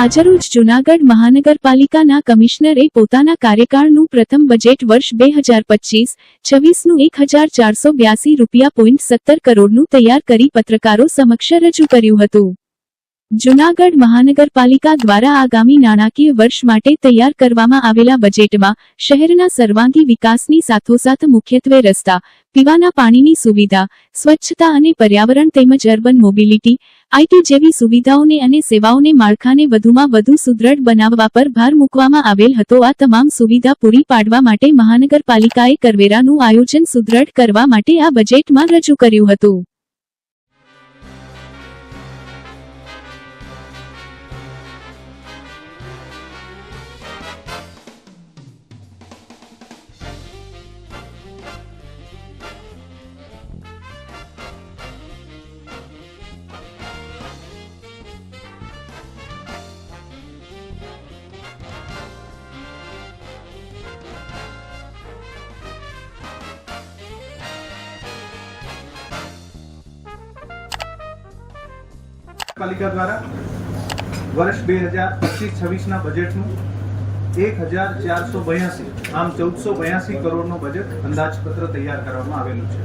આજરોજ જૂનાગઢ મહાનગરપાલિકાના કમિશનરે પોતાના કાર્યકાળનું પ્રથમ બજેટ વર્ષ બે હજાર પચીસ, છવ્વીસનું એક હજાર ચારસો બ્યાસી રૂપિયા પોઈન્ટ સત્તર કરોડનું તૈયાર કરી પત્રકારો સમક્ષ રજૂ કર્યું હતું. જૂનાગઢ મહાનગરપાલિકા દ્વારા આગામી નાણાકીય વર્ષ માટે તૈયાર કરવામાં આવેલા બજેટમાં શહેરના સર્વાંગી વિકાસની સાથોસાથ મુખ્યત્વે રસ્તા, પીવાના પાણીની સુવિધા, સ્વચ્છતા અને પર્યાવરણ તેમજ અર્બન મોબિલિટી આઈટી જેવી સુવિધાઓને અને સેવાઓને માળખાને વધુમાં વધુ સુદૃઢ બનાવવા પર ભાર મૂકવામાં આવેલ હતો. આ તમામ સુવિધા પૂરી પાડવા માટે મહાનગરપાલિકાએ કરવેરાનું આયોજન સુદૃઢ કરવા માટે આ બજેટમાં રજૂ કર્યું હતું. પાલિકા દ્વારા વર્ષ બે હજાર પચીસ છવ્વીસના બજેટનું એક હજાર ચારસો બયાસી, આમ ચૌદસો બયાસી કરોડનું બજેટ અંદાજપત્ર તૈયાર કરવામાં આવેલું છે.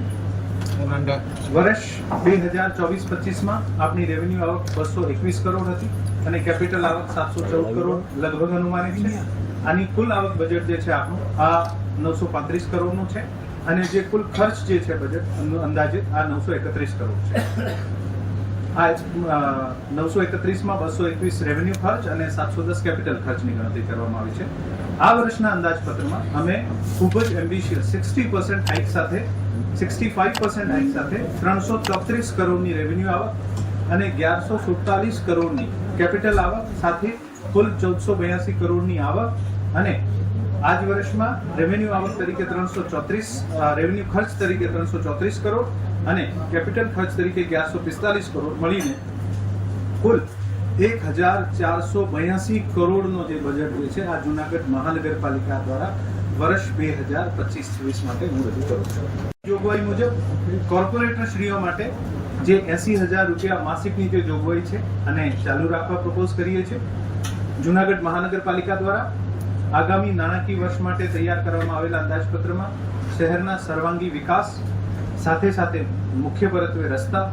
વર્ષ બે હજાર ચોવીસ પચીસમાં આપની રેવન્યુ આવક બસો એકવીસ કરોડ હતી અને કેપિટલ આવક સાતસો ચૌદ કરોડ લગભગ અનુમાનિત છે. આની કુલ આવક બજેટ જે છે આપણું, આ નવસો પાંત્રીસ કરોડનું છે અને જે કુલ ખર્ચ જે છે બજેટ અંદાજિત આ નવસો એકત્રીસ કરોડ છે. આ નવસો એકત્રીસમાં બસો એકવીસ રેવન્યુ ખર્ચ અને સાતસો દસ કેપિટલ ખર્ચની ગણતરી કરવામાં આવી છે. આ વર્ષના અંદાજપત્રમાં અમે ખૂબ જ એમ્બિશિયસ સિક્સટી પર્સન્ટ હાઇક સાથે સિક્સટી ફાઇવ પર્સન્ટ હાઇક સાથે ત્રણસો ચોત્રીસ કરોડની રેવન્યુ આવક અને અગિયારસો સુડતાલીસ કરોડની કેપિટલ આવક સાથે કુલ ચૌદસો બ્યાસી કરોડની આવક અને આજ વર્ષમાં રેવન્યુ આવક તરીકે ત્રણસો ચોત્રીસ રેવન્યુ ખર્ચ તરીકે ત્રણસો ચોત્રીસ કરોડ અને કેપિટલ ખર્ચ તરીકે અગિયારસો પિસ્તાલીસ કરોડ મળીને કુલ એક હજાર ચારસો બયાસી કરોડનો જે બજેટ જે છે, આ જુનાગઢ મહાનગરપાલિકા દ્વારા વર્ષ બે હજાર પચીસ છવ્વીસ માટે હું રજૂ કરું છું. જોગવાઈ મુજબ કોર્પોરેટરશ્રીઓ માટે જે એસી હજાર રૂપિયા માસિકની જે જોગવાઈ છે અને ચાલુ રાખવા પ્રપોઝ કરીએ છીએ, જુનાગઢ મહાનગરપાલિકા દ્વારા આગામી નાણાકીય વર્ષ માટે તૈયાર કરવામાં આવેલા અંદાજપત્રમાં શહેરના સર્વાંગી વિકાસ સાથે સાથે મુખ્ય પરત્વે રસ્તા,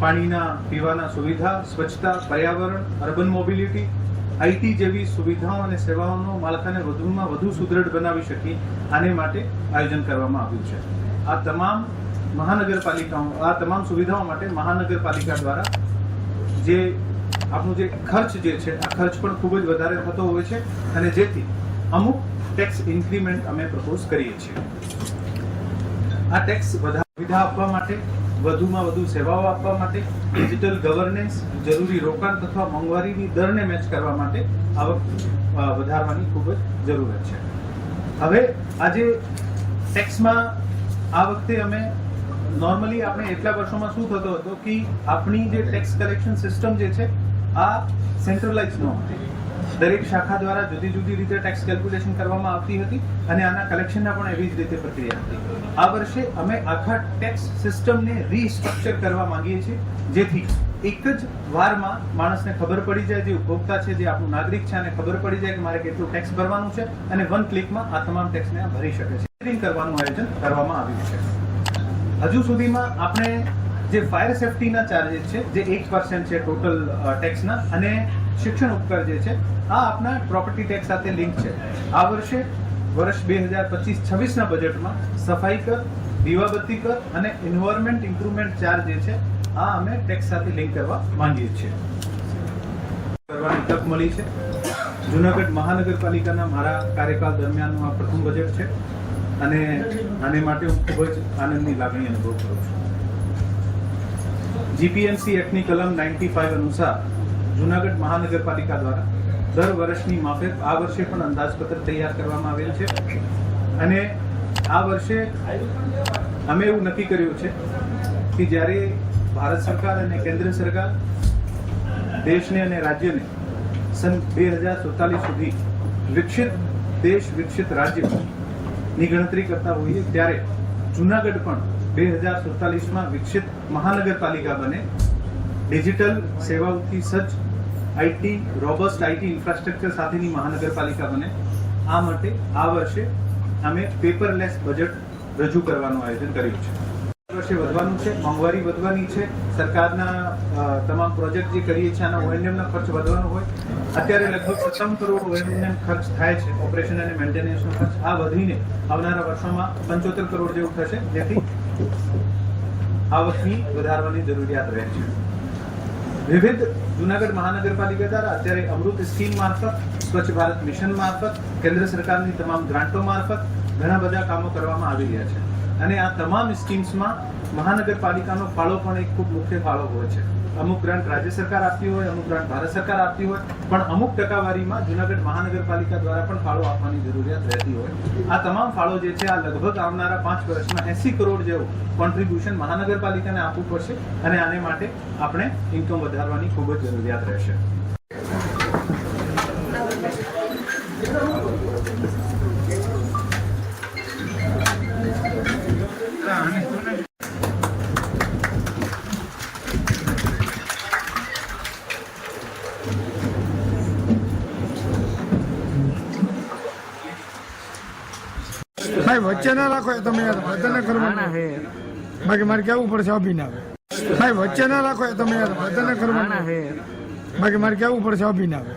પાણીના પીવાના સુવિધા, સ્વચ્છતા, પર્યાવરણ, અર્બન મોબિલિટી આઈટી જેવી સુવિધાઓ અને સેવાઓનો માળખાને વધુમાં વધુ સુદૃઢ બનાવી શકીએ આને માટે આયોજન કરવામાં આવ્યું છે. આ તમામ મહાનગરપાલિકાઓ, આ તમામ સુવિધાઓ માટે મહાનગરપાલિકા દ્વારા જે આપણું જે ખર્ચ જે છે, આ ખર્ચ પણ ખૂબ જ વધારે થતો હોય છે અને જેથી અમુક ટેક્સ ઇન્ક્રીમેન્ટ અમે પ્રપોઝ કરીએ છીએ. આ ટેક્સ વધારે સુવિધા આપવા માટે, વધુમાં વધુ સેવાઓ આપવા માટે ડિજિટલ ગવર્નન્સ જરૂરી રોકાણ તથા મોંઘવારીની દરને મેચ કરવા માટે આવક વધારવાની ખૂબ જ જરૂરત છે. હવે, આજે ટેક્સમાં આ વખતે અમે નોર્મલી આપણે એટલા વર્ષોમાં શું થતો હતો કે આપણી જે ટેક્સ કલેક્શન સિસ્ટમ જે છે, આ સેન્ટ્રલાઇઝ ન હતી. દરેક શાખા દ્વારા જુદી જુદી રીતે ટેક્સ કેલ્ક્યુલેશન કરવામાં આવતી હતી અને આના કલેક્શનના પણ એવી જ રીતે પ્રક્રિયા હતી. આ વર્ષે અમે આખા ટેક્સ સિસ્ટમને રીસ્ટ્રક્ચર કરવા માંગીએ છીએ. જેથી એક જ વારમાં માણસને ખબર પડી જાય, જે ઉપભોક્તા છે, જે આપણું નાગરિક છે અને ખબર પડી જાય કે મારે કેટલું ટેક્સ ભરવાનું છે અને વન ક્લિકમાં આ તમામ ટેક્સને ભરી શકે છે. કરવાનું આયોજન કરવામાં આવ્યું છે. હજુ સુધીમાં આપણે જે ફાયર સેફટીના ચાર્જિસ છે, જે એક પર્સન્ટ છે ટોટલ ટેક્સના અને શિક્ષણ ઉપકર જે છે, આ આપના પ્રોપર્ટી ટેક્સ સાથે લિંક છે. આ વર્ષે વર્ષ બે હજાર પચીસ છવ્વીસના બજેટમાં સફાઈ કર, દીવાબત્તી કર અને એન્વાયરમેન્ટ ઇમ્પ્રુવમેન્ટ ચાર્જ જે છે, આ અમે ટેક્સ સાથે લિંક કરવા માંગીએ છીએ. કરવાની તક મળી છે. જુનાગઢ મહાનગરપાલિકાના મારા કાર્યકાળ દરમિયાનનું આ પ્રથમ બજેટ છે અને આને માટે હું ખૂબ જ આનંદની લાગણી અનુભવ કરું છું. જીપીએમસી એક્ટની કલમ નાઇન્ટી ફાઇવ અનુસાર જુનાગઢ મહાનગરપાલિકા દ્વારા દર વર્ષની માફક આ વર્ષે પણ અંદાજપત્ર તૈયાર કરવામાં આવેલ છે. અને આ વર્ષે અમે એવું નક્કી કર્યું છે કે જ્યારે ભારત સરકાર અને કેન્દ્ર સરકાર દેશને અને રાજ્યને સન બે હજાર સુડતાલીસ સુધી વિકસિત દેશ, વિકસિત રાજ્યની ગણતરી કરતા હોઈએ ત્યારે જુનાગઢ પણ બે હજાર સુડતાલીસમાં વિકસિત મહાનગરપાલિકા બને. ડિજિટલ સેવાઓથી સજ્જ આઈટી રોબસ્ટ આઈટી ઇન્ફ્રાસ્ટ્રક્ચર સાથેની મહાનગરપાલિકા બને. આ માટે આ વર્ષે અમે પેપરલેસ બજેટ રજૂ કરવાનું આયોજન કર્યું છે. વર્ષે વધવાનું છે, મોંઘવારી વધવાની છે. સરકારના તમામ પ્રોજેક્ટ જે કરીએ છીએ, આના ઓએનએમનો ખર્ચ વધવાનો હોય. અત્યારે લગભગ સત્તાવન કરોડ ઓએનએમ ખર્ચ થાય છે ઓપરેશન અને મેન્ટેનન્સનો ખર્ચ. આ વધીને આવનારા વર્ષોમાં પંચોતેર કરોડ જેવું થશે. જેથી આવકની વધારવાની જરૂરિયાત રહે છે. વિવિધ જુનાગઢ મહાનગરપાલિકા દ્વારા અત્યારે અમૃત સ્કીમ મારફત, સ્વચ્છ ભારત મિશન મારફત, કેન્દ્ર સરકારની તમામ ગ્રાન્ટો મારફત ઘણા બધા કામો કરવામાં આવી રહ્યા છે. અને આ તમામ સ્કીમ્સમાં મહાનગરપાલિકાનો ફાળો પણ એક ખૂબ મુખ્ય ફાળો હોય છે. અમુક ગ્રાન્ટ રાજ્ય સરકાર આપતી હોય, અમુક ગ્રાન્ટ ભારત સરકાર આપતી હોય, પણ અમુક ટકાવારીમાં જુનાગઢ મહાનગરપાલિકા દ્વારા પણ ફાળો આપવાની જરૂરિયાત રહેતી હોય. આ તમામ ફાળો જે છે, આ લગભગ આવનારા પાંચ વર્ષમાં એસી કરોડ જેવું કોન્ટ્રીબ્યુશન મહાનગરપાલિકાને આપવું પડશે અને આને માટે આપણે ઇન્કમ વધારવાની ખૂબ જ જરૂરિયાત રહેશે. ભાઈ વચ્ચે ના રાખો એ તમે યાર બધાને કરવાના બાકી મારે કેવું પડશે અભિન આવે. ભાઈ વચ્ચે ના રાખો તમે યાર બધાને કરવાના બાકી મારે કેવું પડશે અભિન આવે.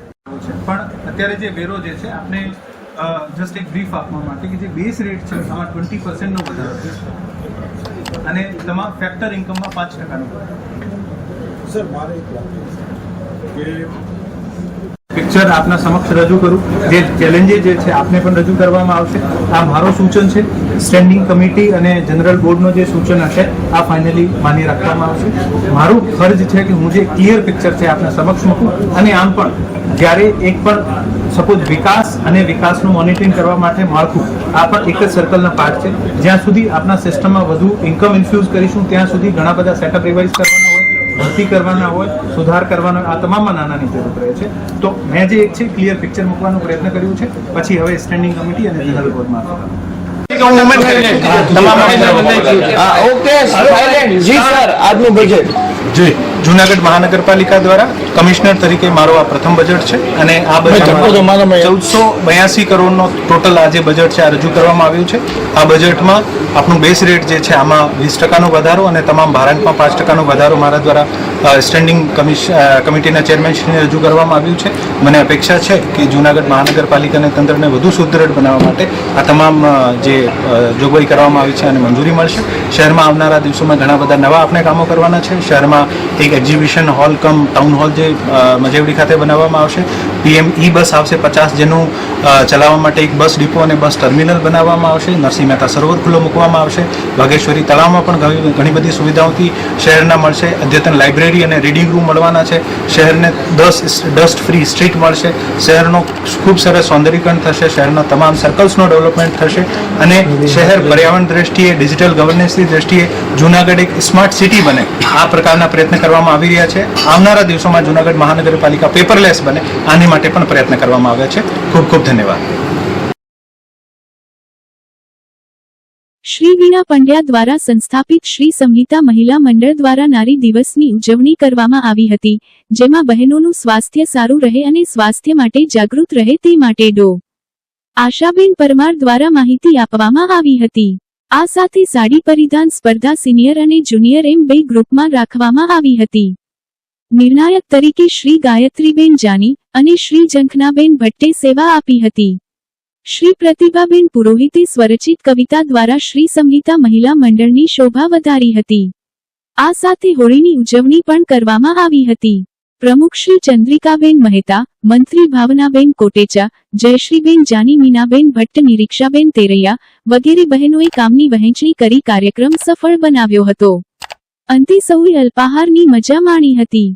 છે પણ અત્યારે જે વેરો જે છે આપણે જસ્ટ એક બ્રીફ આપવા માટે કે જે બેઝ રેટ છે આમાં ટ્વેન્ટી પર્સન્ટનો વધારો છે. અને તમામ ફેક્ટર ઇન્કમમાં પાંચ ટકાનો વધારો. સર મારે એક પિક્ચર આપના સમક્ષ રજૂ કરું. જે ચેલેન્જીસ જે છે, આપને પણ રજૂ કરવામાં આવશે. આ મારો સૂચન છે. સ્ટેન્ડિંગ કમિટી અને જનરલ બોર્ડનો જે સૂચન હશે આ ફાઇનલી માની રાખવામાં આવશે. મારું ફરજ છે કે હું જે ક્લિયર પિક્ચર છે આપના સમક્ષ મૂકું. અને આમ પણ, જ્યારે એક પણ સપોઝ વિકાસ અને વિકાસનું મોનિટરિંગ કરવા માટે માળખું, આ પણ એક જ સર્કલના પાર્ટ છે. જ્યાં સુધી આપણા સિસ્ટમમાં વધુ ઇન્કમ ઇન્ફ્યુઝ કરીશું, ત્યાં સુધી ઘણા બધા સેટઅપ રિવાઇઝ કરવાના ભરતી કરવાના હોય સુધાર કરવાનો હોય, આ તમામમાં નાનાની જરૂર રહે છે. તો મેં જે એક છે ક્લિયર પિક્ચર મૂકવાનો પ્રયત્ન કર્યું છે. પછી હવે સ્ટેન્ડિંગ કમિટી અને જનરલ બોર્ડમાં ઓકે સાઇલેન્ટ જી સર આજનું બજેટ જી જુનાગઢ મહાનગરપાલિકા દ્વારા કમિશનર તરીકે મારો આ પ્રથમ બજેટ છે અને આ ધક્કો તો મારો મેં. ચૌદસો બયાસી કરોડનો ટોટલ આ જે બજેટ છે આ રજૂ કરવામાં આવ્યું છે. આ બજેટમાં આપણું બેઝ રેટ જે છે આમાં વીસ ટકાનો વધારો અને તમામ ભારાંકમાં પાંચ ટકાનો વધારો મારા દ્વારા સ્ટેન્ડિંગ કમિશ કમિટીના ચેરમેનશ્રીને રજૂ કરવામાં આવ્યું છે. મને અપેક્ષા છે કે જુનાગઢ મહાનગરપાલિકાને તંત્રને વધુ સુદૃઢ બનાવવા માટે આ તમામ જે જોગવાઈ કરવામાં આવી છે અને મંજૂરી મળશે. શહેરમાં આવનારા દિવસોમાં ઘણા બધા નવા આપણે કામો કરવાના છે. શહેરમાં એક exhibition hall cum town hall જે મજેવડી ખાતે બનાવવામાં આવશે. પીએમ ઈ બસ આવશે પચાસ જેનું ચલાવવા માટે એક બસ ડિપો અને બસ ટર્મિનલ બનાવવામાં આવશે. નરસિંહ મહેતા સરોવર ખુલ્લો મૂકવામાં આવશે. વાઘેશ્વરી તળાવમાં પણ ઘણી બધી સુવિધાઓથી શહેરના મળશે. અદ્યતન લાઇબ્રેરી અને રીડિંગ રૂમ મળવાના છે. શહેરને દસ ડસ્ટ ફ્રી સ્ટ્રીટ મળશે. શહેરનો ખૂબ સરસ સૌંદર્યકરણ થશે. શહેરના તમામ સર્કલ્સનો ડેવલપમેન્ટ થશે. અને શહેર પર્યાવરણ દ્રષ્ટિએ, ડિજિટલ ગવર્નન્સની દ્રષ્ટિએ જૂનાગઢ એક સ્માર્ટ સિટી બને. આ પ્રકારના પ્રયત્ન કરવામાં આવી રહ્યા છે. આવનારા દિવસોમાં જૂનાગઢ મહાનગરપાલિકા પેપરલેસ બને, આની માટે પણ પ્રયત્ન કરવામાં આવ્યા છે. ખૂબ ખૂબ ધન્યવાદ. શ્રી વીણા પંડ્યા દ્વારા સંસ્થાપિત શ્રી સંહિતા મહિલા મંડળ દ્વારા નારી દિવસની ઉજવણી કરવામાં આવી હતી, જેમાં બહેનોનું સ્વાસ્થ્ય સારું રહે અને સ્વાસ્થ્ય માટે જાગૃત રહે તે માટે ડો. આશાબેન પરમાર દ્વારા માહિતી આપવામાં આવી હતી. આ સાથે સાડી પરિધાન સ્પર્ધા સિનિયર અને જુનિયર એમ બે ગ્રુપમાં રાખવામાં આવી હતી. નિર્ણાયક તરીકે શ્રી ગાયત્રીબેન જાની અને શ્રી જંખનાબેન ભટ્ટે સેવા આપી હતી. શ્રી પ્રતિભાબેન પુરોહિતે સ્વરચિત કવિતા દ્વારા શ્રી સંહિતા મહિલા મંડળની શોભા વધારી હતી. આ સાથે હોળીની ઉજવણી પણ કરવામાં આવી હતી. પ્રમુખ શ્રી ચંદ્રિકાબેન મહેતા, મંત્રી ભાવનાબેન કોટેચા, જયશ્રીબેન જાની મીનાબેન ભટ્ટ, નિરીક્ષાબેન તેરૈયા વગેરે બહેનોએ કામની વહેંચણી કરી કાર્યક્રમ સફળ બનાવ્યો હતો. અંતે સૌએ અલ્પાહારની મજા માણી હતી.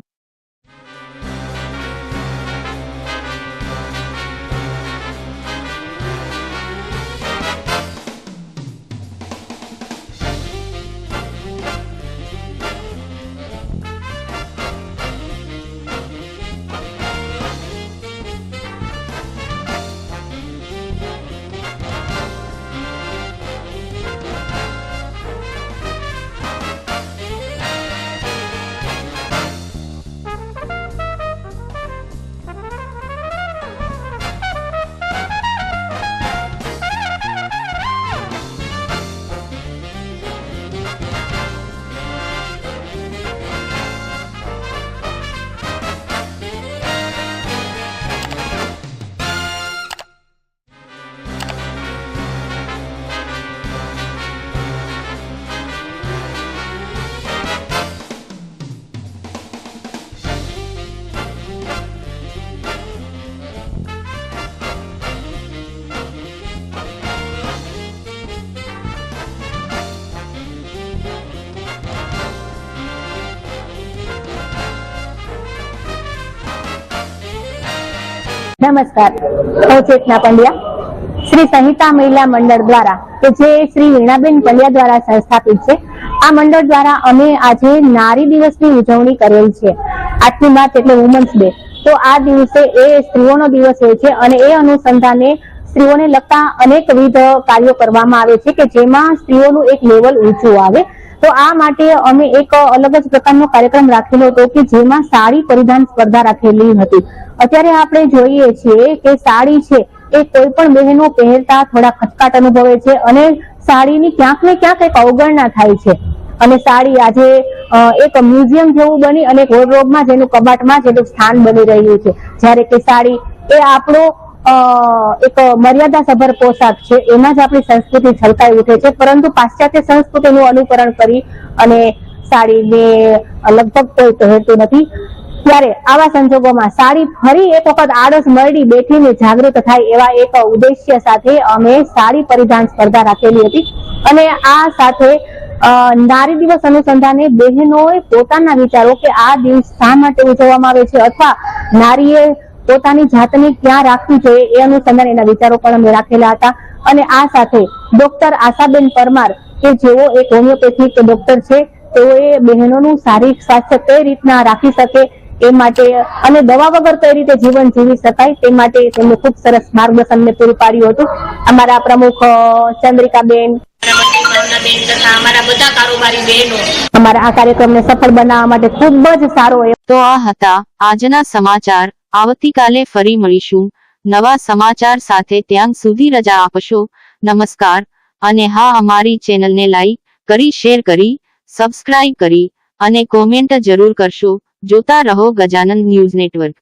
નમસ્કાર. હું ચેતના પંડ્યા. શ્રી સંહિતા મહિલા મંડળ દ્વારા, કે જે શ્રી વીણાબેન પંડ્યા દ્વારા સંસ્થાપિત છે, આ મંડળ દ્વારા અમે આજે નારી દિવસની ઉજવણી કરેલ છે. આઠમી માર્ચ એટલે વુમન્સ ડે તો આ દિવસે એ સ્ત્રીઓનો દિવસ હોય છે અને એ અનુસંધાને સ્ત્રીઓને લગતા અનેકવિધ કાર્યો કરવામાં આવે છે કે જેમાં સ્ત્રીઓનું એક લેવલ ઊંચું આવે. તો આ માટે અમે એક અલગ જ પ્રકારનો કાર્યક્રમ રાખેલો હતો કે જેમાં સાડી પરિધાન સ્પર્ધા રાખેલી હતી. અત્યારે આપણે જોઈએ છીએ કે સાડી છે એ કોઈ પણ બહેનો પહેરતા થોડા ખચકાટ અનુભવે છે અને સાડીની ક્યાંક ને ક્યાંક એક અવગણના થાય છે. અને સાડી આજે એક મ્યુઝિયમ જેવું બની અને વોર્ડરોબમાં જેનું કબાટમાં જેનું સ્થાન બની રહ્યું છે. જ્યારે કે સાડી એ આપણો એક મર્યાદાસભર પોશાક છે. એમાં જ આપણી સંસ્કૃતિ છલકાઈ ઉઠે છે. પરંતુ પાશ્ચાત્ય સંસ્કૃતિનું અનુકરણ કરી અને સાડીને લગભગ કોઈ પહેરતું નથી. ત્યારે આવા સંજોગોમાં સાડી ફરી એક વખત આળસ મરડી બેઠીને જાગૃત થાય એવા એક ઉદ્દેશ્ય સાથે અમે સાડી પરિધાન સ્પર્ધા રાખેલી હતી. અને આ સાથે નારી દિવસ અનુસંધાને બહેનોએ પોતાના વિચારો કે આ દિવસ શા માટે ઉજવવામાં આવે છે? અથવા નારીએ પોતાની જાતને ક્યાં રાખવી જોઈએ એ અનુસંધાન એના વિચારો પણ અમે રાખેલા હતા. અને આ સાથે ડોક્ટર આશાબેન પરમાર, કે જેઓ એક હોમિયોપેથિક ડોક્ટર છે, તેઓએ બહેનોનું શારીરિક સ્વાસ્થ્ય કઈ રીતના રાખી શકે એ માટે અને દવા વગર કઈ રીતે જીવન જીવી શકાય તે માટે તેમણે ખૂબ સરસ માર્ગદર્શન ને પૂરું પાડ્યું હતું. અમારા પ્રમુખ ચંદ્રિકા ચંદ્રિકાબેન. તથા બધા કારોબારી અમારા આ કાર્યક્રમને સફળ બનાવવા માટે ખૂબ જ સારો તો આ હતા આજના સમાચાર. આવતીકાલે ફરી મળીશું. નવા સમાચાર સાથે ત્યાં સુધી રજા આપશો. નમસ્કાર. અને હા, અમારી ચેનલને લાઈક કરી, શેર કરી, સબસ્ક્રાઇબ કરી અને કોમેન્ટ જરૂર કરશો. જોતા રહો ગજાનંદ ન્યૂઝ નેટવર્ક.